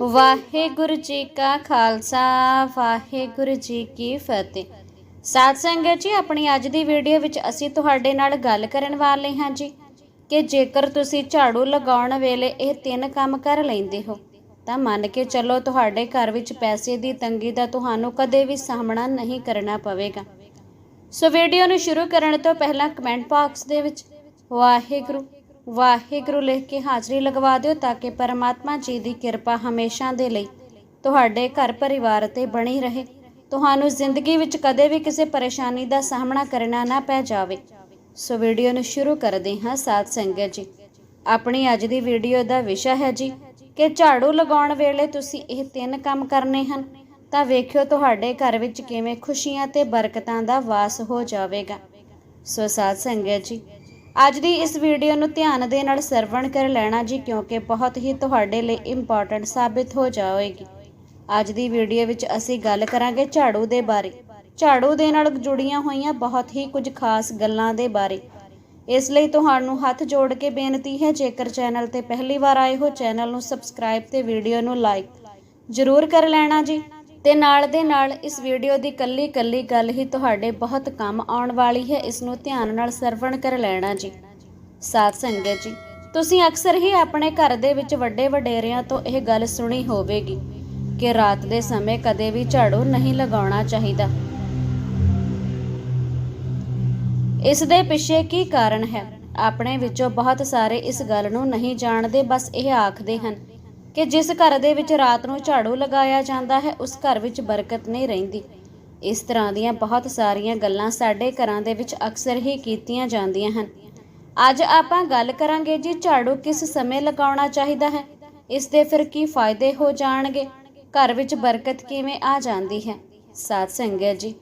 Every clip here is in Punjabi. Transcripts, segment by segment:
ਵਾਹਿਗੁਰੂ ਜੀ ਕਾ ਖਾਲਸਾ, ਵਾਹਿਗੁਰੂ ਜੀ ਕੀ ਫਤਿਹ। ਸਾਧ ਸੰਗਤ ਜੀ, ਆਪਣੀ ਅੱਜ ਦੀ ਵੀਡੀਓ ਵਿੱਚ ਅਸੀਂ ਤੁਹਾਡੇ ਨਾਲ ਗੱਲ ਕਰਨ ਵਾਲੇ ਹਾਂ ਜੀ ਕਿ ਜੇਕਰ ਤੁਸੀਂ ਝਾੜੂ ਲਗਾਉਣ ਵੇਲੇ ਇਹ ਤਿੰਨ ਕੰਮ ਕਰ ਲੈਂਦੇ ਹੋ, ਤਾਂ ਮੰਨ ਕੇ ਚੱਲੋ ਤੁਹਾਡੇ ਘਰ ਵਿੱਚ ਪੈਸੇ ਦੀ ਤੰਗੀ ਦਾ ਤੁਹਾਨੂੰ ਕਦੇ ਵੀ ਸਾਹਮਣਾ ਨਹੀਂ ਕਰਨਾ ਪਵੇਗਾ। ਸੋ ਵੀਡੀਓ ਨੂੰ ਸ਼ੁਰੂ ਕਰਨ ਤੋਂ ਪਹਿਲਾਂ ਕਮੈਂਟ ਬਾਕਸ ਦੇ ਵਿੱਚ, ਵਾਹਿਗੁਰੂ ਵਾਹਿਗੁਰੂ ਲਿਖ ਕੇ ਹਾਜ਼ਰੀ ਲਗਵਾ ਦਿਓ ਤਾਂ ਕਿ ਪਰਮਾਤਮਾ ਜੀ ਦੀ ਕਿਰਪਾ ਹਮੇਸ਼ਾ ਦੇ ਲਈ ਤੁਹਾਡੇ ਘਰ ਪਰਿਵਾਰ ਤੇ ਬਣੀ ਰਹੇ। ਤੁਹਾਨੂੰ ਜ਼ਿੰਦਗੀ ਵਿੱਚ ਕਦੇ ਵੀ ਕਿਸੇ ਪਰੇਸ਼ਾਨੀ ਦਾ ਸਾਹਮਣਾ ਕਰਨਾ ਨਾ ਪੈ ਜਾਵੇ। ਸੋ ਵੀਡੀਓ ਨੂੰ ਸ਼ੁਰੂ ਕਰਦੇ ਹਾਂ ਸਾਧ ਸੰਗਤ ਜੀ। ਆਪਣੀ ਅੱਜ ਦੀ ਵੀਡੀਓ ਦਾ ਵਿਸ਼ਾ ਹੈ ਜੀ ਕਿ ਝਾੜੂ ਲਗਾਉਣ ਵੇਲੇ ਤੁਸੀਂ ਇਹ ਤਿੰਨ ਕੰਮ ਕਰਨੇ ਹਨ। ਤਾਂ ਵੇਖਿਓ ਤੁਹਾਡੇ ਘਰ ਵਿੱਚ ਕਿਵੇਂ ਖੁਸ਼ੀਆਂ ਤੇ ਬਰਕਤਾਂ ਦਾ ਵਾਸ ਹੋ ਜਾਵੇਗਾ। ਸੋ ਸਾਧ ਸੰਗਤ ਜੀ ਅੱਜ ਦੀ ਇਸ ਵੀਡੀਓ ਨੂੰ ਧਿਆਨ ਦੇ ਨਾਲ ਸਰਵਣ ਕਰ ਲੈਣਾ ਜੀ, ਕਿਉਂਕਿ ਬਹੁਤ ਹੀ ਤੁਹਾਡੇ ਲਈ ਇੰਪੋਰਟੈਂਟ ਸਾਬਿਤ ਹੋ ਜਾਵੇਗੀ। ਅੱਜ ਦੀ ਵੀਡੀਓ ਵਿੱਚ ਅਸੀਂ ਗੱਲ ਕਰਾਂਗੇ ਝਾੜੂ ਦੇ ਬਾਰੇ। ਝਾੜੂ ਦੇ ਨਾਲ ਜੁੜੀਆਂ ਹੋਈਆਂ ਬਹੁਤ ਹੀ ਕੁਝ ਖਾਸ ਗੱਲਾਂ ਦੇ ਬਾਰੇ। ਇਸ ਲਈ ਤੁਹਾਨੂੰ ਹੱਥ ਜੋੜ ਕੇ ਬੇਨਤੀ ਹੈ, ਜੇਕਰ ਚੈਨਲ ਤੇ ਪਹਿਲੀ ਵਾਰ ਆਏ ਹੋ, ਚੈਨਲ ਨੂੰ ਸਬਸਕ੍ਰਾਈਬ ਤੇ ਵੀਡੀਓ ਨੂੰ ਲਾਈਕ ਜ਼ਰੂਰ ਕਰ ਲੈਣਾ ਜੀ। ਤੇ ਨਾਲ ਦੇ ਨਾਲ ਇਸ ਵੀਡੀਓ ਦੀ ਕੱਲੀ ਕੱਲੀ ਗੱਲ ਹੀ ਤੁਹਾਡੇ ਬਹੁਤ ਕੰਮ ਆਉਣ ਵਾਲੀ ਹੈ। ਇਸ ਨੂੰ ਧਿਆਨ ਨਾਲ ਸਰਵਣ ਕਰ ਲੈਣਾ ਜੀ। ਸਾਧ ਸੰਗਤ ਜੀ, ਤੁਸੀਂ ਅਕਸਰ ਹੀ ਆਪਣੇ ਘਰ ਦੇ ਵਿੱਚ ਵੱਡੇ ਵਡੇਰਿਆਂ ਤੋਂ ਇਹ ਗੱਲ ਸੁਣੀ ਹੋਵੇਗੀ ਕਿ ਰਾਤ ਦੇ ਸਮੇਂ ਕਦੇ ਵੀ ਝਾੜੂ ਨਹੀਂ ਲਗਾਉਣਾ ਚਾਹੀਦਾ। ਇਸ ਦੇ ਪਿੱਛੇ ਕੀ ਕਾਰਨ ਹੈ? ਆਪਣੇ ਵਿੱਚੋਂ ਬਹੁਤ ਸਾਰੇ ਇਸ ਗੱਲ ਨੂੰ ਨਹੀਂ ਜਾਣਦੇ, ਬਸ ਇਹ ਆਖਦੇ ਹਨ ਕਿ ਜਿਸ ਘਰ ਦੇ ਵਿੱਚ ਰਾਤ ਨੂੰ ਝਾੜੂ ਲਗਾਇਆ ਜਾਂਦਾ ਹੈ, ਉਸ ਘਰ ਵਿੱਚ ਬਰਕਤ ਨਹੀਂ ਰਹਿੰਦੀ। ਇਸ ਤਰ੍ਹਾਂ ਦੀਆਂ ਬਹੁਤ ਸਾਰੀਆਂ ਗੱਲਾਂ ਸਾਡੇ ਘਰਾਂ ਦੇ ਵਿੱਚ ਅਕਸਰ ਹੀ ਕੀਤੀਆਂ ਜਾਂਦੀਆਂ ਹਨ। ਅੱਜ ਆਪਾਂ ਗੱਲ ਕਰਾਂਗੇ ਜੀ, ਝਾੜੂ ਕਿਸ ਸਮੇਂ ਲਗਾਉਣਾ ਚਾਹੀਦਾ ਹੈ? ਇਸ ਦੇ ਫਿਰ ਕੀ ਫਾਇਦੇ ਹੋ ਜਾਣਗੇ? ਘਰ ਵਿੱਚ ਬਰਕਤ ਕਿਵੇਂ ਆ ਜਾਂਦੀ ਹੈ? ਸਾਧ ਸੰਗਤ ਜੀ,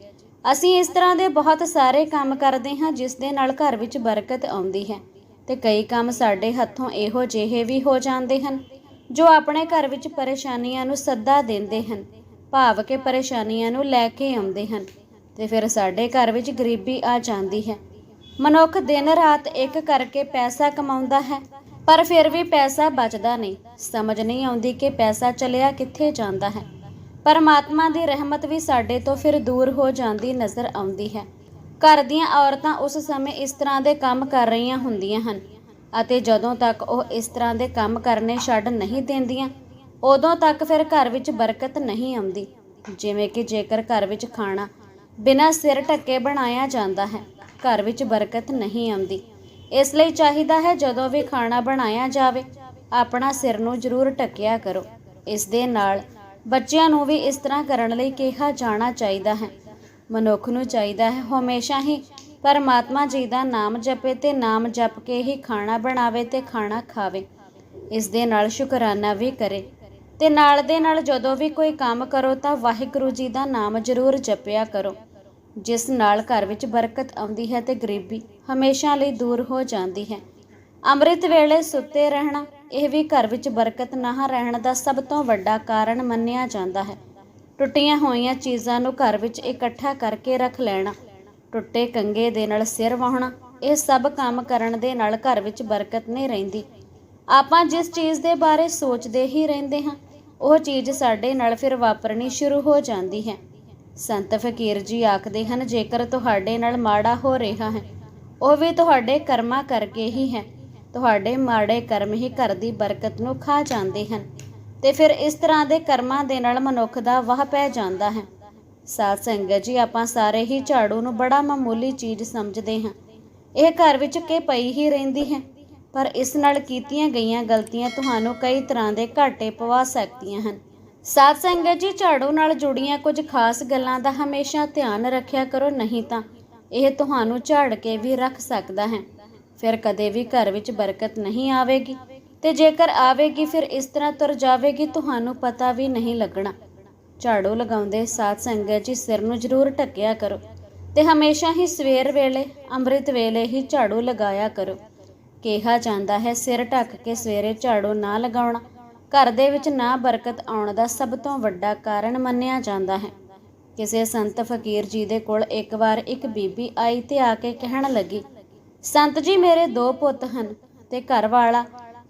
ਅਸੀਂ ਇਸ ਤਰ੍ਹਾਂ ਦੇ ਬਹੁਤ ਸਾਰੇ ਕੰਮ ਕਰਦੇ ਹਾਂ, ਜਿਸ ਦੇ ਨਾਲ ਘਰ ਵਿੱਚ ਬਰਕਤ ਆਉਂਦੀ ਹੈ। ਤੇ ਕਈ ਕੰਮ ਸਾਡੇ ਹੱਥੋਂ ਇਹੋ ਜਿਹੇ ਵੀ ਹੋ ਜਾਂਦੇ ਹਨ। ਜੋ ਆਪਣੇ ਘਰ ਵਿੱਚ ਪਰੇਸ਼ਾਨੀਆਂ ਨੂੰ ਸੱਦਾ ਦਿੰਦੇ ਹਨ, ਭਾਵ ਕਿ ਪਰੇਸ਼ਾਨੀਆਂ ਨੂੰ ਲੈ ਕੇ ਆਉਂਦੇ ਹਨ, ਤੇ ਫਿਰ ਸਾਡੇ ਘਰ ਵਿੱਚ ਗਰੀਬੀ ਆ ਜਾਂਦੀ ਹੈ। ਮਨੁੱਖ ਦਿਨ ਰਾਤ ਇੱਕ ਕਰਕੇ ਪੈਸਾ ਕਮਾਉਂਦਾ ਹੈ, ਪਰ ਫਿਰ ਵੀ ਪੈਸਾ ਬਚਦਾ ਨਹੀਂ। ਸਮਝ ਨਹੀਂ ਆਉਂਦੀ ਕਿ ਪੈਸਾ ਚਲਿਆ ਕਿੱਥੇ ਜਾਂਦਾ ਹੈ। ਪਰਮਾਤਮਾ ਦੀ ਰਹਿਮਤ ਵੀ ਸਾਡੇ ਤੋਂ ਫਿਰ ਦੂਰ ਹੋ ਜਾਂਦੀ ਨਜ਼ਰ ਆਉਂਦੀ ਹੈ। ਘਰ ਦੀਆਂ ਔਰਤਾਂ ਉਸ ਸਮੇਂ ਇਸ ਤਰ੍ਹਾਂ ਦੇ ਕੰਮ ਕਰ ਰਹੀਆਂ ਹੁੰਦੀਆਂ ਹਨ ਅਤੇ ਜਦੋਂ ਤੱਕ ਉਹ ਇਸ ਤਰ੍ਹਾਂ ਦੇ ਕੰਮ ਕਰਨੇ ਛੱਡ ਨਹੀਂ ਦਿੰਦੀਆਂ, ਉਦੋਂ ਤੱਕ ਫਿਰ ਘਰ ਵਿੱਚ ਬਰਕਤ ਨਹੀਂ ਆਉਂਦੀ। ਜਿਵੇਂ ਕਿ ਜੇਕਰ ਘਰ ਵਿੱਚ ਖਾਣਾ ਬਿਨਾਂ ਸਿਰ ਢੱਕੇ ਬਣਾਇਆ ਜਾਂਦਾ ਹੈ, ਘਰ ਵਿੱਚ ਬਰਕਤ ਨਹੀਂ ਆਉਂਦੀ। ਇਸ ਲਈ ਚਾਹੀਦਾ ਹੈ ਜਦੋਂ ਵੀ ਖਾਣਾ ਬਣਾਇਆ ਜਾਵੇ, ਆਪਣਾ ਸਿਰ ਨੂੰ ਜ਼ਰੂਰ ਢੱਕਿਆ ਕਰੋ। ਇਸ ਦੇ ਨਾਲ ਬੱਚਿਆਂ ਨੂੰ ਵੀ ਇਸ ਤਰ੍ਹਾਂ ਕਰਨ ਲਈ ਕਿਹਾ ਜਾਣਾ ਚਾਹੀਦਾ ਹੈ। ਮਨੁੱਖ ਨੂੰ ਚਾਹੀਦਾ ਹੈ ਹਮੇਸ਼ਾ ਹੀ ਪਰਮਾਤਮਾ ਜੀ ਦਾ ਨਾਮ ਜਪੇ ਤੇ ਨਾਮ ਜਪ ਕੇ ਹੀ ਖਾਣਾ ਬਣਾਵੇ ਤੇ ਖਾਣਾ ਖਾਵੇ। ਇਸ ਦੇ ਨਾਲ ਸ਼ੁਕਰਾਨਾ ਵੀ ਕਰੇ। ਤੇ ਨਾਲ ਦੇ ਨਾਲ ਜਦੋਂ ਵੀ ਕੋਈ ਕੰਮ ਕਰੋ ਤਾਂ ਵਾਹਿਗੁਰੂ ਜੀ ਦਾ ਨਾਮ ਜ਼ਰੂਰ ਜਪਿਆ ਕਰੋ। ਜਿਸ ਨਾਲ ਘਰ ਵਿੱਚ ਬਰਕਤ ਆਉਂਦੀ ਹੈ ਤੇ ਗਰੀਬੀ ਹਮੇਸ਼ਾ ਲਈ ਦੂਰ ਹੋ ਜਾਂਦੀ ਹੈ। ਅੰਮ੍ਰਿਤ ਵੇਲੇ ਸੁੱਤੇ ਰਹਿਣਾ, ਇਹ ਵੀ ਘਰ ਵਿੱਚ ਬਰਕਤ ਨਾ ਰਹਿਣ ਦਾ ਸਭ ਤੋਂ ਵੱਡਾ ਕਾਰਨ ਮੰਨਿਆ ਜਾਂਦਾ ਹੈ। ਟੁੱਟੀਆਂ ਹੋਈਆਂ ਚੀਜ਼ਾਂ ਨੂੰ ਘਰ ਵਿੱਚ ਇਕੱਠਾ ਕਰਕੇ ਰੱਖ ਲੈਣਾ ਟੁੱਟੇ ਕੰਗੇ ਦੇ ਨਾਲ ਸਿਰ ਵਾਹਣਾ, ਇਹ ਸਭ ਕੰਮ ਕਰਨ ਦੇ ਨਾਲ ਘਰ ਵਿੱਚ ਬਰਕਤ ਨਹੀਂ ਰਹਿੰਦੀ। ਆਪਾਂ ਜਿਸ ਚੀਜ਼ ਦੇ ਬਾਰੇ ਸੋਚਦੇ ਹੀ ਰਹਿੰਦੇ ਹਾਂ, ਉਹ ਚੀਜ਼ ਸਾਡੇ ਨਾਲ ਫਿਰ ਵਾਪਰਨੀ ਸ਼ੁਰੂ ਹੋ ਜਾਂਦੀ ਹੈ। ਸੰਤ ਫਕੀਰ ਜੀ ਆਖਦੇ ਹਨ, ਜੇਕਰ ਤੁਹਾਡੇ ਨਾਲ ਮਾੜਾ ਹੋ ਰਿਹਾ ਹੈ, ਉਹ ਵੀ ਤੁਹਾਡੇ ਕਰਮਾਂ ਕਰਕੇ ਹੀ ਹੈ। ਤੁਹਾਡੇ ਮਾੜੇ ਕਰਮ ਹੀ ਘਰ ਦੀ ਬਰਕਤ ਨੂੰ ਖਾ ਜਾਂਦੇ ਹਨ ਤੇ ਫਿਰ ਇਸ ਤਰ੍ਹਾਂ ਦੇ ਕਰਮਾਂ ਦੇ ਨਾਲ ਮਨੁੱਖ ਦਾ ਵਾਹ ਪੈ ਜਾਂਦਾ ਹੈ। ਸਾਧ ਸੰਗਤ ਜੀ, ਆਪਾਂ ਸਾਰੇ ਹੀ ਝਾੜੂ ਨੂੰ ਬੜਾ ਮਾਮੂਲੀ ਚੀਜ਼ ਸਮਝਦੇ ਹਾਂ। ਇਹ ਘਰ ਵਿੱਚ ਕੇ ਪਈ ਹੀ ਰਹਿੰਦੀ ਹੈ? ਪਰ ਇਸ ਨਾਲ ਕੀਤੀਆਂ ਗਈਆਂ ਗਲਤੀਆਂ ਤੁਹਾਨੂੰ ਕਈ ਤਰ੍ਹਾਂ ਦੇ ਘਾਟੇ ਪਵਾ ਸਕਦੀਆਂ ਹਨ। ਸਾਧ ਸੰਗਤ ਜੀ, ਝਾੜੂ ਨਾਲ ਜੁੜੀਆਂ ਕੁਝ ਖਾਸ ਗੱਲਾਂ ਦਾ ਹਮੇਸ਼ਾ ਧਿਆਨ ਰੱਖਿਆ ਕਰੋ, ਨਹੀਂ ਤਾਂ ਇਹ ਤੁਹਾਨੂੰ ਝਾੜ ਕੇ ਵੀ ਰੱਖ ਸਕਦਾ ਹੈ। ਫਿਰ ਕਦੇ ਵੀ ਘਰ ਵਿੱਚ ਬਰਕਤ ਨਹੀਂ ਆਵੇਗੀ ਤੇ ਜੇਕਰ ਆਵੇਗੀ, ਫਿਰ ਇਸ ਤਰ੍ਹਾਂ ਤੁਰ ਜਾਵੇਗੀ, ਤੁਹਾਨੂੰ ਪਤਾ ਵੀ ਨਹੀਂ ਲੱਗਣਾ। ਝਾੜੂ ਲਗਾਉਂਦੇ ਸਾਧ ਸੰਗਤ ਜੀ ਸਿਰ ਨੂੰ ਜ਼ਰੂਰ ਢੱਕਿਆ ਕਰੋ ਤੇ ਹਮੇਸ਼ਾ ਹੀ ਸਵੇਰ ਵੇਲੇ, ਅੰਮ੍ਰਿਤ ਵੇਲੇ ਹੀ ਝਾੜੂ ਲਗਾਇਆ ਕਰੋ। ਕਿਹਾ ਜਾਂਦਾ ਹੈ ਸਿਰ ਢੱਕ ਕੇ ਸਵੇਰੇ ਝਾੜੂ ਨਾ ਲਗਾਉਣਾ, ਘਰ ਦੇ ਵਿੱਚ ਨਾ ਬਰਕਤ ਆਉਣ ਦਾ ਸਭ ਤੋਂ ਵੱਡਾ ਕਾਰਨ ਮੰਨਿਆ ਜਾਂਦਾ ਹੈ। ਕਿਸੇ ਸੰਤ ਫਕੀਰ ਜੀ ਦੇ ਕੋਲ ਇੱਕ ਵਾਰ ਇੱਕ ਬੀਬੀ ਆਈ ਤੇ ਆ ਕੇ ਕਹਿਣ ਲੱਗੀ, ਸੰਤ ਜੀ, ਮੇਰੇ ਦੋ ਪੁੱਤ ਹਨ ਤੇ ਘਰ ਵਾਲਾ,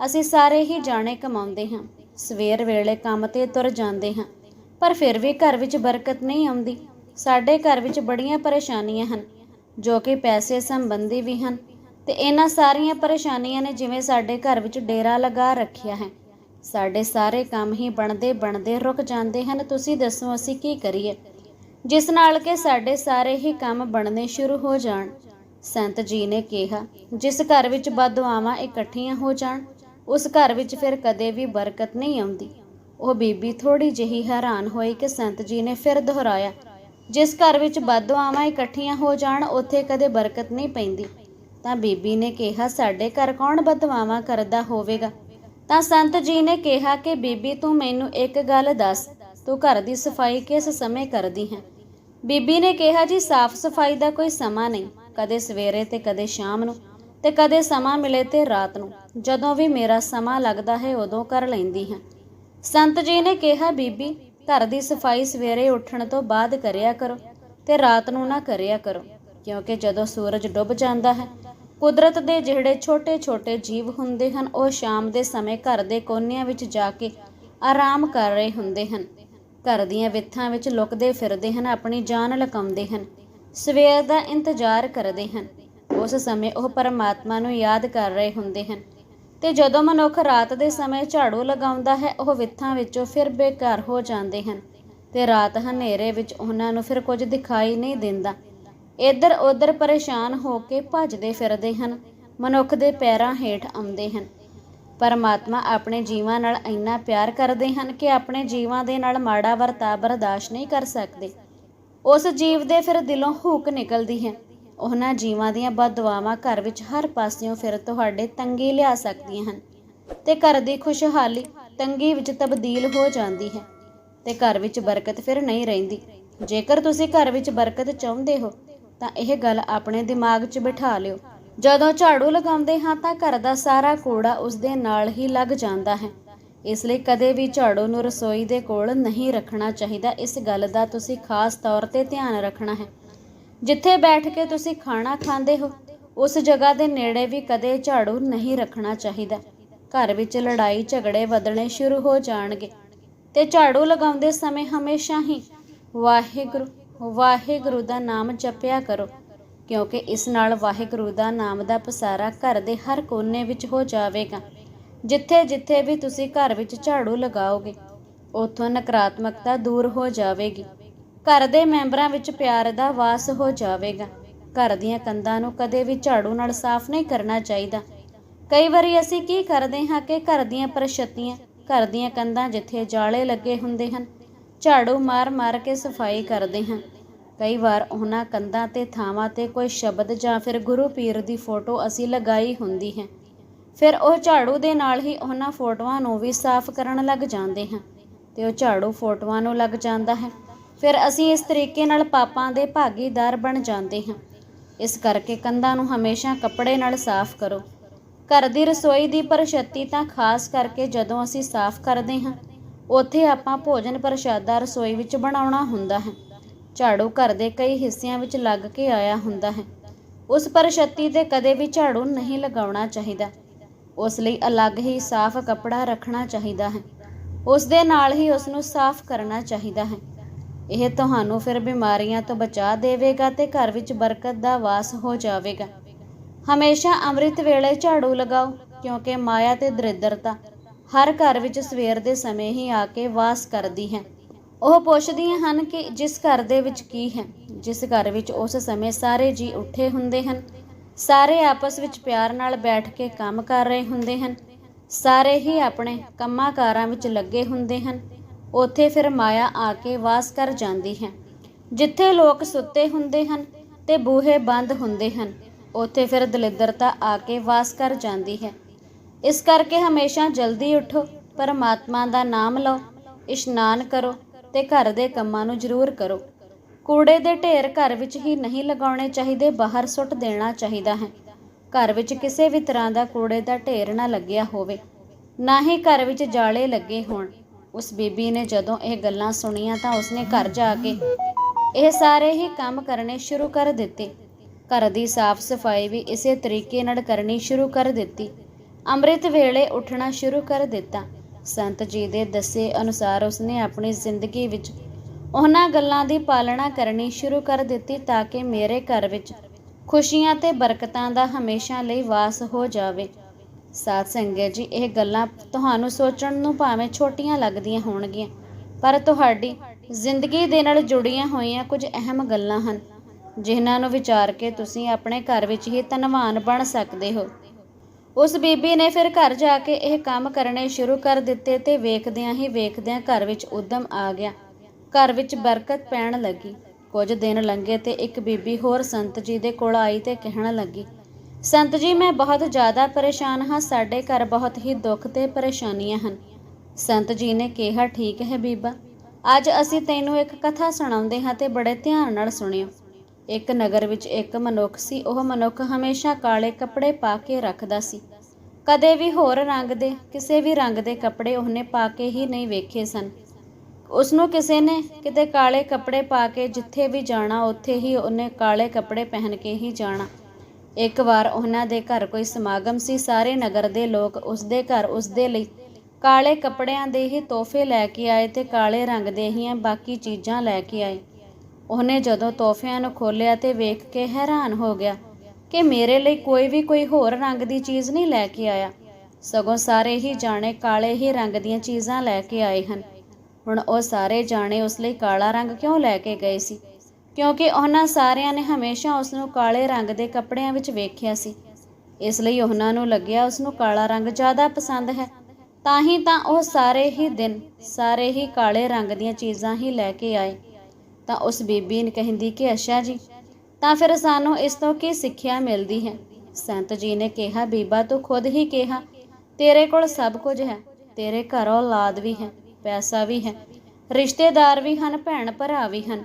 ਅਸੀਂ ਸਾਰੇ ਹੀ ਜਾਣੇ ਕਮਾਉਂਦੇ ਹਾਂ। ਸਵੇਰ ਵੇਲੇ ਕੰਮ ਤੇ ਤੁਰ ਜਾਂਦੇ ਹਾਂ। ਪਰ ਫਿਰ ਵੀ ਘਰ ਵਿੱਚ ਬਰਕਤ ਨਹੀਂ ਆਉਂਦੀ। ਸਾਡੇ ਘਰ ਵਿੱਚ ਬੜੀਆਂ ਪਰੇਸ਼ਾਨੀਆਂ ਹਨ, ਜੋ ਕਿ ਪੈਸੇ ਸੰਬੰਧੀ ਵੀ ਹਨ ਤੇ ਇਹਨਾਂ ਸਾਰੀਆਂ ਪਰੇਸ਼ਾਨੀਆਂ ਨੇ ਜਿਵੇਂ ਸਾਡੇ ਘਰ ਵਿੱਚ ਡੇਰਾ ਲਗਾ ਰੱਖਿਆ ਹੈ। ਸਾਡੇ ਸਾਰੇ ਕੰਮ ਹੀ ਬਣਦੇ ਬਣਦੇ ਰੁਕ ਜਾਂਦੇ ਹਨ। ਤੁਸੀਂ ਦੱਸੋ, ਅਸੀਂ ਕੀ ਕਰੀਏ? ਜਿਸ ਨਾਲ ਕਿ ਸਾਡੇ ਸਾਰੇ ਹੀ ਕੰਮ ਬਣਨੇ ਸ਼ੁਰੂ ਹੋ ਜਾਣ। ਸੰਤ ਜੀ ਨੇ ਕਿਹਾ, ਜਿਸ ਘਰ ਵਿੱਚ ਬਦਦੁਆਵਾਂ ਇਕੱਠੀਆਂ ਹੋ ਜਾਣ, ਉਸ ਘਰ ਵਿੱਚ ਫਿਰ ਕਦੇ ਵੀ ਬਰਕਤ ਨਹੀਂ ਆਉਂਦੀ। ਉਹ ਬੀਬੀ ਥੋੜੀ ਜਿਹੀ ਹੈਰਾਨ ਹੋਈ ਕਿ ਸੰਤ ਜੀ ਨੇ ਫਿਰ ਦੁਹਰਾਇਆ, ਜਿਸ ਘਰ ਵਿੱਚ ਬਦਦੁਆਵਾਂ ਇਕੱਠੀਆਂ ਹੋ ਜਾਣ, ਉੱਥੇ ਕਦੇ ਬਰਕਤ ਨਹੀਂ ਪੈਂਦੀ। ਤਾਂ ਬੀਬੀ ਨੇ ਕਿਹਾ, ਸਾਡੇ ਘਰ ਕੌਣ ਬਦਦੁਆਵਾਂ ਕਰਦਾ ਹੋਵੇਗਾ? ਤਾਂ ਸੰਤ ਜੀ ਨੇ ਕਿਹਾ ਕਿ, ਬੀਬੀ, ਤੂੰ ਮੈਨੂੰ ਇੱਕ ਗੱਲ ਦੱਸ, ਤੂੰ ਘਰ ਦੀ ਸਫ਼ਾਈ ਕਿਸ ਸਮੇਂ ਕਰਦੀ ਹੈ? ਬੀਬੀ ਨੇ ਕਿਹਾ, ਜੀ ਸਾਫ਼ ਸਫ਼ਾਈ ਦਾ ਕੋਈ ਸਮਾਂ ਨਹੀਂ, ਕਦੇ ਸਵੇਰੇ ਤੇ ਕਦੇ ਸ਼ਾਮ ਨੂੰ, ਤੇ ਕਦੇ ਸਮਾਂ ਮਿਲੇ ਤੇ ਰਾਤ ਨੂੰ। ਜਦੋਂ ਵੀ ਮੇਰਾ ਸਮਾਂ ਲੱਗਦਾ ਹੈ, ਉਦੋਂ ਕਰ ਲੈਂਦੀ ਹਾਂ। ਸੰਤ ਜੀ ਨੇ ਕਿਹਾ, ਬੀਬੀ, ਘਰ ਦੀ ਸਫ਼ਾਈ ਸਵੇਰੇ ਉੱਠਣ ਤੋਂ ਬਾਅਦ ਕਰਿਆ ਕਰੋ ਤੇ ਰਾਤ ਨੂੰ ਨਾ ਕਰਿਆ ਕਰੋ, ਕਿਉਂਕਿ ਜਦੋਂ ਸੂਰਜ ਡੁੱਬ ਜਾਂਦਾ ਹੈ, ਕੁਦਰਤ ਦੇ ਜਿਹੜੇ ਛੋਟੇ-ਛੋਟੇ ਜੀਵ ਹੁੰਦੇ ਹਨ, ਉਹ ਸ਼ਾਮ ਦੇ ਸਮੇਂ ਘਰ ਦੇ ਕੋਨਿਆਂ ਵਿੱਚ ਜਾ ਕੇ ਆਰਾਮ ਕਰ ਰਹੇ ਹੁੰਦੇ ਹਨ। ਘਰ ਦੀਆਂ ਵਿੱਥਾਂ ਵਿੱਚ ਲੁਕਦੇ ਫਿਰਦੇ ਹਨ, ਆਪਣੀ ਜਾਨ ਲਕਾਉਂਦੇ ਹਨ, ਸਵੇਰ ਦਾ ਇੰਤਜ਼ਾਰ ਕਰਦੇ ਹਨ। ਉਸ ਸਮੇਂ ਉਹ ਪਰਮਾਤਮਾ ਨੂੰ ਯਾਦ ਕਰ ਰਹੇ ਹੁੰਦੇ ਹਨ। ਤੇ ਜਦੋਂ ਮਨੁੱਖ ਰਾਤ ਦੇ ਸਮੇਂ ਝਾੜੂ ਲਗਾਉਂਦਾ ਹੈ, ਉਹ ਵਿੱਥਾਂ ਵਿੱਚੋਂ ਫਿਰ ਬੇਘਰ ਹੋ ਜਾਂਦੇ ਹਨ ਤੇ ਰਾਤ ਹਨੇਰੇ ਵਿੱਚ ਉਹਨਾਂ ਨੂੰ ਫਿਰ ਕੁਝ ਦਿਖਾਈ ਨਹੀਂ ਦਿੰਦਾ। ਇੱਧਰ ਉੱਧਰ ਪਰੇਸ਼ਾਨ ਹੋ ਕੇ ਭੱਜਦੇ ਫਿਰਦੇ ਹਨ, ਮਨੁੱਖ ਦੇ ਪੈਰਾਂ ਹੇਠ ਆਉਂਦੇ ਹਨ। ਪਰਮਾਤਮਾ ਆਪਣੇ ਜੀਵਾਂ ਨਾਲ ਇੰਨਾ ਪਿਆਰ ਕਰਦੇ ਹਨ ਕਿ ਆਪਣੇ ਜੀਵਾਂ ਦੇ ਨਾਲ ਮਾੜਾ ਵਰਤਾਅ ਬਰਦਾਸ਼ਤ ਨਹੀਂ ਕਰ ਸਕਦੇ। ਉਸ ਜੀਵ ਦੇ ਫਿਰ ਦਿਲੋਂ ਹੂਕ ਨਿਕਲਦੀ ਹੈ। ਉਹਨਾਂ ਜੀਵਾਂ ਦੀਆਂ ਬਦਦੁਆਵਾਂ ਘਰ ਵਿੱਚ ਹਰ ਪਾਸਿਓਂ ਫਿਰ ਤੁਹਾਡੇ ਤੰਗੀ ਲਿਆ ਸਕਦੀਆਂ ਹਨ। ਤੇ ਘਰ ਦੀ ਖੁਸ਼ਹਾਲੀ ਤੰਗੀ ਵਿੱਚ ਤਬਦੀਲ ਹੋ ਜਾਂਦੀ ਹੈ ਤੇ ਘਰ ਵਿੱਚ ਬਰਕਤ ਫਿਰ ਨਹੀਂ ਰਹਿੰਦੀ। ਜੇਕਰ ਤੁਸੀਂ ਘਰ ਵਿੱਚ ਬਰਕਤ ਚਾਹੁੰਦੇ ਹੋ, ਤਾਂ ਇਹ ਗੱਲ ਆਪਣੇ ਦਿਮਾਗ 'ਚ ਬਿਠਾ ਲਿਓ। ਜਦੋਂ ਝਾੜੂ ਲਗਾਉਂਦੇ ਹਾਂ, ਤਾਂ ਘਰ ਦਾ ਸਾਰਾ ਕੂੜਾ ਉਸ ਦੇ ਨਾਲ ਹੀ ਲੱਗ ਜਾਂਦਾ ਹੈ। ਇਸ ਲਈ ਕਦੇ ਵੀ ਝਾੜੂ ਨੂੰ ਰਸੋਈ ਦੇ ਕੋਲ ਨਹੀਂ ਰੱਖਣਾ ਚਾਹੀਦਾ। ਇਸ ਗੱਲ ਦਾ ਤੁਸੀਂ ਖਾਸ ਤੌਰ ਤੇ ਧਿਆਨ ਰੱਖਣਾ ਹੈ। ਜਿੱਥੇ ਬੈਠ ਕੇ ਤੁਸੀਂ ਖਾਣਾ ਖਾਂਦੇ ਹੋ, ਉਸ ਜਗ੍ਹਾ ਦੇ ਨੇੜੇ ਵੀ ਕਦੇ ਝਾੜੂ ਨਹੀਂ ਰੱਖਣਾ ਚਾਹੀਦਾ। ਘਰ ਵਿੱਚ ਲੜਾਈ ਝਗੜੇ ਵਧਣੇ ਸ਼ੁਰੂ ਹੋ ਜਾਣਗੇ ਤੇ ਝਾੜੂ ਲਗਾਉਂਦੇ ਸਮੇਂ ਹਮੇਸ਼ਾ ਹੀ ਵਾਹਿਗੁਰੂ ਵਾਹਿਗੁਰੂ ਦਾ ਨਾਮ ਜਪਿਆ ਕਰੋ, ਕਿਉਂਕਿ ਇਸ ਨਾਲ ਵਾਹਿਗੁਰੂ ਦਾ ਨਾਮ ਦਾ ਪਸਾਰਾ ਘਰ ਦੇ ਹਰ ਕੋਨੇ ਵਿੱਚ ਹੋ ਜਾਵੇਗਾ। ਜਿੱਥੇ-ਜਿੱਥੇ ਵੀ ਤੁਸੀਂ ਘਰ ਵਿੱਚ ਝਾੜੂ ਲਗਾਓਗੇ, ਉੱਥੋਂ ਨਕਾਰਾਤਮਕਤਾ ਦੂਰ ਹੋ ਜਾਵੇਗੀ। ਘਰ ਦੇ ਮੈਂਬਰਾਂ ਵਿੱਚ ਪਿਆਰ ਦਾ ਵਾਸ ਹੋ ਜਾਵੇਗਾ। ਘਰ ਦੀਆਂ ਕੰਧਾਂ ਨੂੰ ਕਦੇ ਵੀ ਝਾੜੂ ਨਾਲ ਸਾਫ਼ ਨਹੀਂ ਕਰਨਾ ਚਾਹੀਦਾ। ਕਈ ਵਾਰੀ ਅਸੀਂ ਕੀ ਕਰਦੇ ਹਾਂ ਕਿ ਘਰ ਦੀਆਂ ਪਰਛੱਤੀਆਂ ਘਰ ਦੀਆਂ ਕੰਧਾਂ ਜਿੱਥੇ ਜਾਲੇ ਲੱਗੇ ਹੁੰਦੇ ਹਨ, ਝਾੜੂ ਮਾਰ-ਮਾਰ ਕੇ ਸਫ਼ਾਈ ਕਰਦੇ ਹਾਂ। ਕਈ ਵਾਰ ਉਹਨਾਂ ਕੰਧਾਂ ਤੇ ਥਾਵਾਂ ਤੇ ਕੋਈ ਸ਼ਬਦ ਜਾਂ ਫਿਰ ਗੁਰੂ ਪੀਰ ਦੀ ਫੋਟੋ ਅਸੀਂ ਲਗਾਈ ਹੁੰਦੀ ਹੈ। ਫਿਰ ਉਹ ਝਾੜੂ ਦੇ ਨਾਲ ਹੀ ਉਹਨਾਂ ਫੋਟੋਆਂ ਨੂੰ ਵੀ ਸਾਫ਼ ਕਰਨ ਲੱਗ ਜਾਂਦੇ ਹਾਂ ਤੇ ਉਹ ਝਾੜੂ ਫੋਟੋਆਂ ਨੂੰ ਲੱਗ ਜਾਂਦਾ ਹੈ। ਫਿਰ ਅਸੀਂ ਇਸ ਤਰੀਕੇ ਨਾਲ ਪਾਪਾਂ ਦੇ ਭਾਗੀਦਾਰ ਬਣ ਜਾਂਦੇ ਹਾਂ। ਇਸ ਕਰਕੇ ਕੰਧਾਂ ਨੂੰ ਹਮੇਸ਼ਾ ਕੱਪੜੇ ਨਾਲ ਸਾਫ਼ ਕਰੋ। ਘਰ ਦੀ ਰਸੋਈ ਦੀ ਪਰਛੱਤੀ ਤਾਂ ਖਾਸ ਕਰਕੇ ਜਦੋਂ ਅਸੀਂ ਸਾਫ਼ ਕਰਦੇ ਹਾਂ, ਉੱਥੇ ਆਪਾਂ ਭੋਜਨ ਪ੍ਰਸ਼ਾਦਾ ਰਸੋਈ ਵਿੱਚ ਬਣਾਉਣਾ ਹੁੰਦਾ ਹੈ। ਝਾੜੂ ਘਰ ਦੇ ਕਈ ਹਿੱਸਿਆਂ ਵਿੱਚ ਲੱਗ ਕੇ ਆਇਆ ਹੁੰਦਾ ਹੈ। ਉਸ ਪਰਛੱਤੀ ਤੇ ਕਦੇ ਵੀ ਝਾੜੂ ਨਹੀਂ ਲਗਾਉਣਾ ਚਾਹੀਦਾ। ਉਸ ਲਈ ਅਲੱਗ ਹੀ ਸਾਫ਼ ਕੱਪੜਾ ਰੱਖਣਾ ਚਾਹੀਦਾ ਹੈ। ਉਸ ਦੇ ਨਾਲ ਹੀ ਉਸ ਨੂੰ ਸਾਫ਼ ਕਰਨਾ ਚਾਹੀਦਾ ਹੈ। ਇਹ ਤੁਹਾਨੂੰ ਫਿਰ ਬਿਮਾਰੀਆਂ ਤੋਂ ਬਚਾ ਦੇਵੇਗਾ ਤੇ ਘਰ ਵਿੱਚ ਬਰਕਤ ਦਾ ਵਾਸ ਹੋ ਜਾਵੇਗਾ। ਹਮੇਸ਼ਾ ਅੰਮ੍ਰਿਤ ਵੇਲੇ ਝਾੜੂ ਲਗਾਓ, ਕਿਉਂਕਿ ਮਾਇਆ ਤੇ ਦਰਿਦਰਤਾ ਹਰ ਘਰ ਵਿੱਚ ਸਵੇਰ ਦੇ ਸਮੇਂ ਹੀ ਆ ਕੇ ਵਾਸ ਕਰਦੀ ਹੈ। ਉਹ ਪੁੱਛਦੀਆਂ ਹਨ ਕਿ ਜਿਸ ਘਰ ਦੇ ਵਿੱਚ ਕੀ ਹੈ, ਜਿਸ ਘਰ ਵਿੱਚ ਉਸ ਸਮੇਂ ਸਾਰੇ ਜੀ ਉੱਠੇ ਹੁੰਦੇ ਹਨ, ਸਾਰੇ ਆਪਸ ਵਿੱਚ ਪਿਆਰ ਨਾਲ ਬੈਠ ਕੇ ਕੰਮ ਕਰ ਰਹੇ ਹੁੰਦੇ ਹਨ, ਸਾਰੇ ਹੀ ਆਪਣੇ ਕੰਮਾਂ-ਕਾਰਾਂ ਵਿੱਚ ਲੱਗੇ ਹੁੰਦੇ ਹਨ ਉੱਥੇ ਫਿਰ ਮਾਇਆ ਆ ਕੇ ਵਾਸ ਕਰ ਜਾਂਦੀ ਹੈ। ਜਿੱਥੇ ਲੋਕ ਸੁੱਤੇ ਹੁੰਦੇ ਹਨ ਤੇ ਬੂਹੇ ਬੰਦ ਹੁੰਦੇ ਹਨ, ਉੱਥੇ ਫਿਰ ਦਲਿੱਦਰਤਾ ਆ ਕੇ ਵਾਸ ਕਰ ਜਾਂਦੀ ਹੈ। ਇਸ ਕਰਕੇ ਹਮੇਸ਼ਾ ਜਲਦੀ ਉੱਠੋ, ਪਰਮਾਤਮਾ ਦਾ ਨਾਮ ਲਓ, ਇਸ਼ਨਾਨ ਕਰੋ ਤੇ ਘਰ ਦੇ ਕੰਮਾਂ ਨੂੰ ਜ਼ਰੂਰ ਕਰੋ। ਕੂੜੇ ਦੇ ਢੇਰ ਘਰ ਵਿੱਚ ਹੀ ਨਹੀਂ ਲਗਾਉਣੇ ਚਾਹੀਦੇ, ਬਾਹਰ ਸੁੱਟ ਦੇਣਾ ਚਾਹੀਦਾ ਹੈ। ਘਰ ਵਿੱਚ ਕਿਸੇ ਵੀ ਤਰ੍ਹਾਂ ਦਾ ਕੂੜੇ ਦਾ ਢੇਰ ਨਾ ਲੱਗਿਆ ਹੋਵੇ, ਨਾ ਹੀ ਘਰ ਵਿੱਚ ਜਾਲੇ ਲੱਗੇ ਹੋਣ। ਉਸ ਬੀਬੀ ਨੇ ਜਦੋਂ ਇਹ ਗੱਲਾਂ ਸੁਣੀਆਂ ਤਾਂ ਉਸਨੇ ਘਰ ਜਾ ਕੇ ਇਹ ਸਾਰੇ ਹੀ ਕੰਮ ਕਰਨੇ ਸ਼ੁਰੂ ਕਰ ਦਿੱਤੇ। ਘਰ ਦੀ ਸਾਫ਼ ਸਫ਼ਾਈ ਵੀ ਇਸੇ ਤਰੀਕੇ ਨਾਲ ਕਰਨੀ ਸ਼ੁਰੂ ਕਰ ਦਿੱਤੀ। ਅੰਮ੍ਰਿਤ ਵੇਲੇ ਉੱਠਣਾ ਸ਼ੁਰੂ ਕਰ ਦਿੱਤਾ। ਸੰਤ ਜੀ ਦੇ ਦੱਸੇ ਅਨੁਸਾਰ ਉਸਨੇ ਆਪਣੀ ਜ਼ਿੰਦਗੀ ਵਿੱਚ ਉਹਨਾਂ ਗੱਲਾਂ ਦੀ ਪਾਲਣਾ ਕਰਨੀ ਸ਼ੁਰੂ ਕਰ ਦਿੱਤੀ ਤਾਂ ਕਿ ਮੇਰੇ ਘਰ ਵਿੱਚ ਖੁਸ਼ੀਆਂ ਤੇ ਬਰਕਤਾਂ ਦਾ ਹਮੇਸ਼ਾ ਲਈ ਵਾਸ ਹੋ ਜਾਵੇ। ਸਾਧ ਸੰਗਤ ਜੀ, ਇਹ ਗੱਲਾਂ ਤੁਹਾਨੂੰ ਸੋਚਣ ਨੂੰ ਭਾਵੇਂ ਛੋਟੀਆਂ ਲੱਗਦੀਆਂ ਹੋਣਗੀਆਂ, ਪਰ ਤੁਹਾਡੀ ਜ਼ਿੰਦਗੀ ਦੇ ਨਾਲ ਜੁੜੀਆਂ ਹੋਈਆਂ ਕੁਝ ਅਹਿਮ ਗੱਲਾਂ ਹਨ, ਜਿਨ੍ਹਾਂ ਨੂੰ ਵਿਚਾਰ ਕੇ ਤੁਸੀਂ ਆਪਣੇ ਘਰ ਵਿੱਚ ਹੀ ਧਨਵਾਨ ਬਣ ਸਕਦੇ ਹੋ। ਉਸ ਬੀਬੀ ਨੇ ਫਿਰ ਘਰ ਜਾ ਕੇ ਇਹ ਕੰਮ ਕਰਨੇ ਸ਼ੁਰੂ ਕਰ ਦਿੱਤੇ ਤੇ ਵੇਖਦਿਆਂ ਹੀ ਵੇਖਦਿਆਂ ਘਰ ਵਿੱਚ ਉਦਮ ਆ ਗਿਆ। ਘਰ ਵਿੱਚ ਬਰਕਤ ਪੈਣ ਲੱਗੀ। ਕੁਝ ਦਿਨ ਲੰਘੇ ਤੇ ਇੱਕ ਬੀਬੀ ਹੋਰ ਸੰਤ ਜੀ ਦੇ ਕੋਲ ਆਈ ਤੇ ਕਹਿਣ ਲੱਗੀ ਸੰਤ ਜੀ, ਮੈਂ ਬਹੁਤ ਜ਼ਿਆਦਾ ਪਰੇਸ਼ਾਨ ਹਾਂ। ਸਾਡੇ ਘਰ ਬਹੁਤ ਹੀ ਦੁੱਖ ਤੇ ਪਰੇਸ਼ਾਨੀਆਂ ਹਨ। ਸੰਤ ਜੀ ਨੇ ਕਿਹਾ, ਠੀਕ ਹੈ ਬੀਬਾ, ਅੱਜ ਅਸੀਂ ਤੈਨੂੰ ਇੱਕ ਕਥਾ ਸੁਣਾਉਂਦੇ ਹਾਂ ਤੇ ਬੜੇ ਧਿਆਨ ਨਾਲ ਸੁਣਿਓ। ਇੱਕ ਨਗਰ ਵਿੱਚ ਇੱਕ ਮਨੁੱਖ ਸੀ। ਉਹ ਮਨੁੱਖ ਹਮੇਸ਼ਾ ਕਾਲੇ ਕੱਪੜੇ ਪਾ ਕੇ ਰੱਖਦਾ ਸੀ। ਕਦੇ ਵੀ ਹੋਰ ਰੰਗ ਦੇ, ਕਿਸੇ ਵੀ ਰੰਗ ਦੇ ਕੱਪੜੇ ਉਹਨੇ ਪਾ ਕੇ ਹੀ ਨਹੀਂ ਵੇਖੇ ਸਨ। ਉਸ ਨੂੰ ਕਿਸੇ ਨੇ ਕਿਤੇ ਕਾਲੇ ਕੱਪੜੇ ਪਾ ਕੇ ਜਿੱਥੇ ਵੀ ਜਾਣਾ, ਉੱਥੇ ਹੀ ਉਹਨੇ ਕਾਲੇ ਕੱਪੜੇ ਪਹਿਨ ਕੇ ਹੀ ਜਾਣਾ। ਇੱਕ ਵਾਰ ਉਹਨਾਂ ਦੇ ਘਰ ਕੋਈ ਸਮਾਗਮ ਸੀ, ਸਾਰੇ ਨਗਰ ਦੇ ਲੋਕ ਉਸ ਦੇ ਘਰ ਉਸ ਦੇ ਲਈ ਕਾਲੇ ਕੱਪੜਿਆਂ ਦੇ ਹੀ ਤੋਹਫੇ ਲੈ ਕੇ ਆਏ ਤੇ ਕਾਲੇ ਰੰਗ ਦੇ ਹੀ ਬਾਕੀ ਚੀਜ਼ਾਂ ਲੈ ਕੇ ਆਏ। ਉਹਨੇ ਜਦੋਂ ਤੋਹਫਿਆਂ ਨੂੰ ਖੋਲ੍ਹਿਆ ਤੇ ਵੇਖ ਕੇ ਹੈਰਾਨ ਹੋ ਗਿਆ ਕਿ ਮੇਰੇ ਲਈ ਕੋਈ ਵੀ ਕੋਈ ਹੋਰ ਰੰਗ ਦੀ ਚੀਜ਼ ਨਹੀਂ ਲੈ ਕੇ ਆਇਆ। ਸਗੋਂ ਸਾਰੇ ਹੀ ਜਾਣੇ ਕਾਲੇ ਹੀ ਰੰਗ ਦੀਆਂ ਚੀਜ਼ਾਂ ਲੈ ਕੇ ਆਏ ਹਨ। ਹੁਣ ਉਹ ਸਾਰੇ ਜਾਣੇ ਉਸ ਲਈ ਕਾਲਾ ਰੰਗ ਕਿਉਂ ਲੈ ਕੇ ਗਏ ਸੀ? ਕਿਉਂਕਿ ਉਹਨਾਂ ਸਾਰਿਆਂ ਨੇ ਹਮੇਸ਼ਾ ਉਸ ਨੂੰ ਕਾਲੇ ਰੰਗ ਦੇ ਕੱਪੜਿਆਂ ਵਿੱਚ ਵੇਖਿਆ ਸੀ। ਇਸ ਲਈ ਉਹਨਾਂ ਨੂੰ ਲੱਗਿਆ ਉਸ ਨੂੰ ਕਾਲਾ ਰੰਗ ਜ਼ਿਆਦਾ ਪਸੰਦ ਹੈ। ਤਾਂ ਹੀ ਤਾਂ ਉਹ ਸਾਰੇ ਹੀ ਦਿਨ ਸਾਰੇ ਹੀ ਕਾਲੇ ਰੰਗ ਦੀਆਂ ਚੀਜ਼ਾਂ ਹੀ ਲੈ ਕੇ ਆਏ। ਤਾਂ ਉਸ ਬੀਬੀ ਨੇ ਕਹਿੰਦੀ ਕਿ, ਅੱਛਾ ਜੀ, ਤਾਂ ਫਿਰ ਸਾਨੂੰ ਇਸ ਤੋਂ ਕੀ ਸਿੱਖਿਆ ਮਿਲਦੀ ਹੈ? ਸੰਤ ਜੀ ਨੇ ਕਿਹਾ, ਬੀਬਾ, ਤੂੰ ਖੁਦ ਹੀ ਕਿਹਾ, ਤੇਰੇ ਕੋਲ ਸਭ ਕੁਝ ਹੈ, ਤੇਰੇ ਘਰ ਔਲਾਦ ਵੀ ਹੈ, ਪੈਸਾ ਵੀ ਹੈ, ਰਿਸ਼ਤੇਦਾਰ ਵੀ ਹਨ ਭੈਣ ਭਰਾ ਵੀ ਹਨ।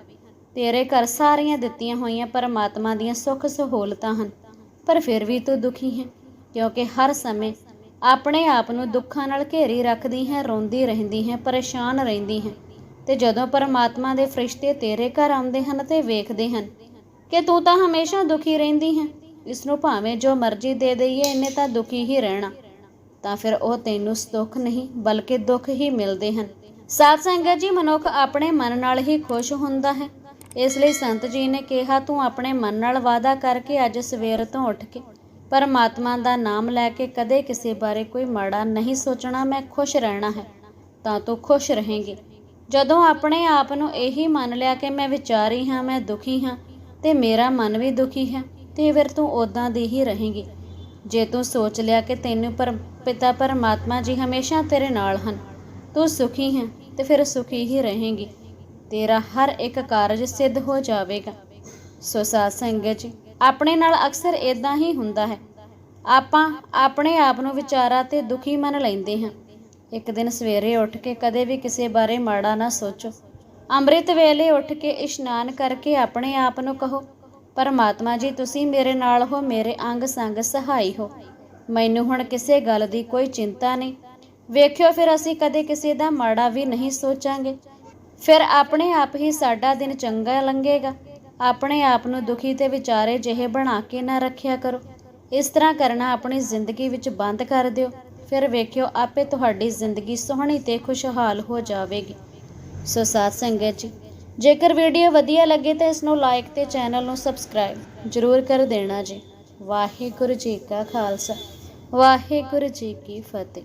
ਤੇਰੇ ਘਰ ਸਾਰੀਆਂ ਦਿੱਤੀਆਂ ਹੋਈਆਂ ਪਰਮਾਤਮਾ ਦੀਆਂ ਸੁੱਖ ਸਹੂਲਤਾਂ ਹਨ, ਪਰ ਫਿਰ ਵੀ ਤੂੰ ਦੁਖੀ ਹੈ, ਕਿਉਂਕਿ ਹਰ ਸਮੇਂ ਆਪਣੇ ਆਪ ਨੂੰ ਦੁੱਖਾਂ ਨਾਲ ਘੇਰੀ ਰੱਖਦੀ ਹੈ, ਰੋਂਦੀ ਰਹਿੰਦੀ ਹੈ, ਪਰੇਸ਼ਾਨ ਰਹਿੰਦੀ ਹੈ। ਤੇ ਜਦੋਂ ਪਰਮਾਤਮਾ ਦੇ ਫਰਿਸ਼ਤੇ ਤੇਰੇ ਘਰ ਆਉਂਦੇ ਹਨ ਤੇ ਵੇਖਦੇ ਹਨ ਕਿ ਤੂੰ ਤਾਂ ਹਮੇਸ਼ਾ ਦੁਖੀ ਰਹਿੰਦੀ ਹੈ ਇਸ ਨੂੰ ਭਾਵੇਂ ਜੋ ਮਰਜ਼ੀ ਦੇ ਦਈਏ ਇਹਨੇ ਤਾਂ ਦੁਖੀ ਹੀ ਰਹਿਣਾ। ਤਾਂ ਫਿਰ ਉਹ ਤੈਨੂੰ ਸੁੱਖ ਨਹੀਂ, ਬਲਕਿ ਦੁੱਖ ਹੀ ਮਿਲਦੇ ਹਨ। ਸਾਧ ਸੰਗਤ ਜੀ, ਮਨੁੱਖ ਆਪਣੇ ਮਨ ਨਾਲ ਹੀ ਖੁਸ਼ ਹੁੰਦਾ ਹੈ ਇਸ ਲਈ ਸੰਤ ਜੀ ਨੇ ਕਿਹਾ, ਤੂੰ ਆਪਣੇ ਮਨ ਨਾਲ ਵਾਅਦਾ ਕਰਕੇ ਅੱਜ ਸਵੇਰ ਤੋਂ ਉੱਠ ਕੇ ਪਰਮਾਤਮਾ ਦਾ ਨਾਮ ਲੈ ਕੇ ਕਦੇ ਕਿਸੇ ਬਾਰੇ ਕੋਈ ਮਾੜਾ ਨਹੀਂ ਸੋਚਣਾ, ਮੈਂ ਖੁਸ਼ ਰਹਿਣਾ ਹੈ, ਤਾਂ ਤੂੰ ਖੁਸ਼ ਰਹੇਂਗੀ। ਜਦੋਂ ਆਪਣੇ ਆਪ ਨੂੰ ਇਹੀ ਮੰਨ ਲਿਆ ਕਿ ਮੈਂ ਵਿਚਾਰੀ ਹਾਂ, ਮੈਂ ਦੁਖੀ ਹਾਂ, ਤੇ ਮੇਰਾ ਮਨ ਵੀ ਦੁਖੀ ਹੈ, ਤੇ ਫਿਰ ਤੂੰ ਉਦਾਂ ਦੀ ਹੀ ਰਹੇਂਗੀ। ਜੇ ਤੂੰ ਸੋਚ ਲਿਆ ਕਿ ਤੈਨੂੰ ਪਰ, ਪਿਤਾ ਪਰਮਾਤਮਾ ਜੀ ਹਮੇਸ਼ਾ ਤੇਰੇ ਨਾਲ ਹਨ, ਤੂੰ ਸੁਖੀ ਹੈ, ਤੇ ਫਿਰ ਸੁਖੀ ਹੀ ਰਹੇਂਗੀ। ਤੇਰਾ ਹਰ ਇੱਕ ਕਾਰਜ ਸਿੱਧ ਹੋ ਜਾਵੇਗਾ। ਸੋ ਸਾਧ ਸੰਗਤ ਜੀ, ਆਪਣੇ ਨਾਲ ਅਕਸਰ ਇਦਾਂ ਹੀ ਹੁੰਦਾ ਹੈ। ਆਪਾਂ ਆਪਣੇ ਆਪ ਨੂੰ ਵਿਚਾਰਾ ਤੇ ਦੁਖੀ ਮੰਨ ਲੈਂਦੇ ਹਾਂ। ਇੱਕ ਦਿਨ ਸਵੇਰੇ ਉੱਠ ਕੇ ਕਦੇ ਵੀ ਕਿਸੇ ਬਾਰੇ ਮਾੜਾ ਨਾ ਸੋਚੋ। ਅੰਮ੍ਰਿਤ ਵੇਲੇ ਉੱਠ ਕੇ ਇਸ਼ਨਾਨ ਕਰਕੇ ਆਪਣੇ ਆਪ ਨੂੰ ਕਹੋ, ਪਰਮਾਤਮਾ ਜੀ, ਤੁਸੀਂ ਮੇਰੇ ਨਾਲ ਹੋ, ਮੇਰੇ ਅੰਗ ਸੰਗ ਸਹਾਈ ਹੋ। ਮੈਨੂੰ ਹੁਣ ਕਿਸੇ ਗੱਲ ਦੀ ਕੋਈ ਚਿੰਤਾ ਨਹੀਂ। ਵੇਖਿਓ ਫਿਰ ਅਸੀਂ ਕਦੇ ਕਿਸੇ ਦਾ ਮਾੜਾ ਵੀ ਨਹੀਂ ਸੋਚਾਂਗੇ। ਫਿਰ ਆਪਣੇ ਆਪ ਹੀ ਸਾਡਾ ਦਿਨ ਚੰਗਾ ਲੰਘੇਗਾ। ਆਪਣੇ ਆਪ ਨੂੰ ਦੁਖੀ ਤੇ ਵਿਚਾਰੇ ਜਿਹੇ ਬਣਾ ਕੇ ਨਾ ਰੱਖਿਆ ਕਰੋ। ਇਸ ਤਰ੍ਹਾਂ ਕਰਨਾ ਆਪਣੀ ਜ਼ਿੰਦਗੀ ਵਿੱਚ ਬੰਦ ਕਰ ਦਿਓ। ਫਿਰ ਵੇਖਿਓ ਆਪੇ ਤੁਹਾਡੀ ਜ਼ਿੰਦਗੀ ਸੋਹਣੀ ਤੇ ਖੁਸ਼ਹਾਲ ਹੋ ਜਾਵੇਗੀ। ਸੋ ਸਾਧ ਸੰਗਤ ਜੀ, ਜੇਕਰ ਵੀਡੀਓ ਵਧੀਆ ਲੱਗੇ ਤਾਂ ਇਸ ਨੂੰ ਲਾਈਕ ਤੇ ਚੈਨਲ ਨੂੰ ਸਬਸਕ੍ਰਾਈਬ ਜ਼ਰੂਰ ਕਰ ਦੇਣਾ ਜੀ। ਵਾਹਿਗੁਰੂ ਜੀ ਕਾ ਖਾਲਸਾ, ਵਾਹਿਗੁਰੂ ਜੀ ਕੀ ਫਤਿਹ।